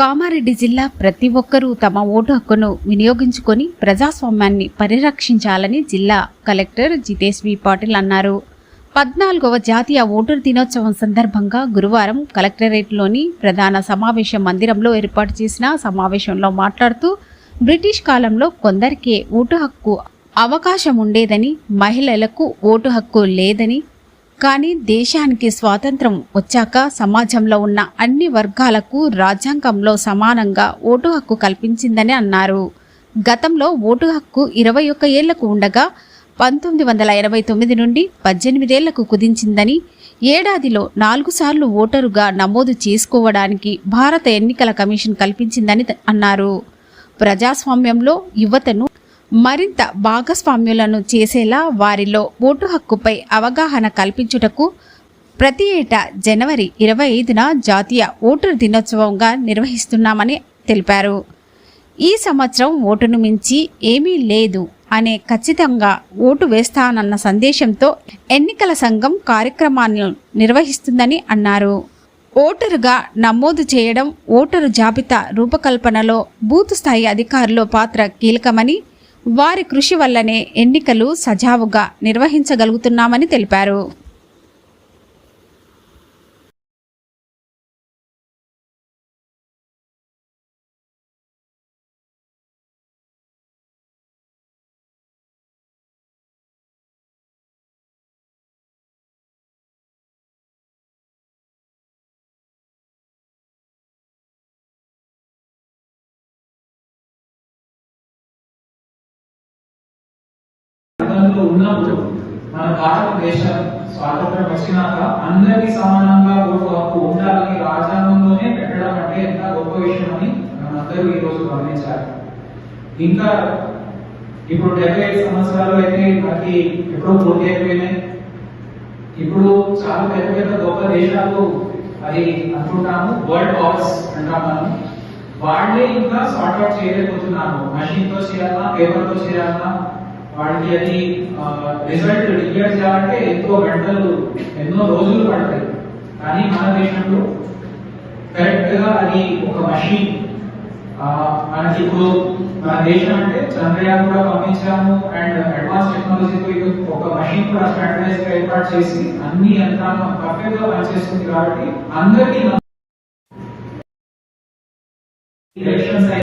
కామారెడ్డి జిల్లా ప్రతి ఒక్కరూ తమ ఓటు హక్కును వినియోగించుకొని ప్రజాస్వామ్యాన్ని పరిరక్షించాలని జిల్లా కలెక్టర్ జితేష్ వి పాటిల్ అన్నారు. పద్నాలుగవ జాతీయ ఓటరు దినోత్సవం సందర్భంగా గురువారం కలెక్టరేట్లోని ప్రధాన సమావేశ మందిరంలో ఏర్పాటు చేసిన సమావేశంలో మాట్లాడుతూ బ్రిటిష్ కాలంలో కొందరికే ఓటు హక్కు అవకాశం ఉండేదని మహిళలకు ఓటు హక్కు లేదని కానీ దేశానికి స్వాతంత్రం వచ్చాక సమాజంలో ఉన్న అన్ని వర్గాలకు రాజ్యాంగంలో సమానంగా ఓటు హక్కు కల్పించిందని అన్నారు. గతంలో ఓటు హక్కు ఇరవై ఒక్క ఏళ్ళకు ఉండగా పంతొమ్మిది వందల ఎనభై తొమ్మిది నుండి పద్దెనిమిదేళ్ళకు కుదించిందని ఏడాదిలో నాలుగు సార్లు ఓటరుగా నమోదు చేసుకోవడానికి భారత ఎన్నికల కమిషన్ కల్పించిందని అన్నారు. ప్రజాస్వామ్యంలో యువతను మరింత భాగస్వామ్యులను చేసేలా వారిలో ఓటు హక్కుపై అవగాహన కల్పించుటకు ప్రతి ఏటా జనవరి ఇరవై ఐదున జాతీయ ఓటరు దినోత్సవంగా నిర్వహిస్తున్నామని తెలిపారు. ఈ సంవత్సరం ఓటును మించి ఏమీ లేదు అనే ఖచ్చితంగా ఓటు వేస్తానన్న సందేశంతో ఎన్నికల సంఘం కార్యక్రమాన్ని నిర్వహిస్తుందని అన్నారు. ఓటరుగా నమోదు చేయడం ఓటరు జాబితా రూపకల్పనలో బూత్ స్థాయి అధికారుల పాత్ర కీలకమని వారి కృషి వల్లనే ఎన్నికలు సజావుగా నిర్వహించగలుగుతున్నామని తెలిపారు. ఉన్నప్పుడు మన భారతదేశ స్వాతంత్రం వచ్చినాక అందరికీ సమానంగా ఓటు హక్కు ఉండాలని రాజ్యాంగంలోనే పెట్టడం అంటే ఎంత గొప్ప విషయం అని మనందరూ ఈరోజు రోజు గమనించాలి. ఇంకా ఇప్పుడు డెబ్బై ఐదు సంవత్సరాలు అయితే మనకి ఎప్పుడో పూర్తి అయిపోయినాయి. ఇప్పుడు చాలా పెద్ద పెద్ద గొప్ప దేశాలు అది అనుకుంటాము. వరల్డ్ పవర్స్ అంటాం మనం. వాళ్ళే ఇంకా సార్ట్అవుట్ చేయలేకపోతున్నాము మషిన్ పేపర్తో చేయాలన్నా వాడికి అది రిజల్ట్ డిక్లేర్ చేయాలంటే ఎంతో గంటలు ఎన్నో రోజులు పడతాయి. కానీ మన దేశంలో కరెక్ట్గా అది ఒక మషిన్ మనకి ఇప్పుడు మన దేశం అంటే చంద్రయాన్ కూడా పంపించాము అండ్ అడ్వాన్స్ టెక్నాలజీతో ఒక మషిన్ కూడా స్టాండర్డైజ్ ఏర్పాటు చేసి అన్ని యంత్రాంగం పర్ఫెక్ట్గా పనిచేస్తుంది కాబట్టి అందరికీ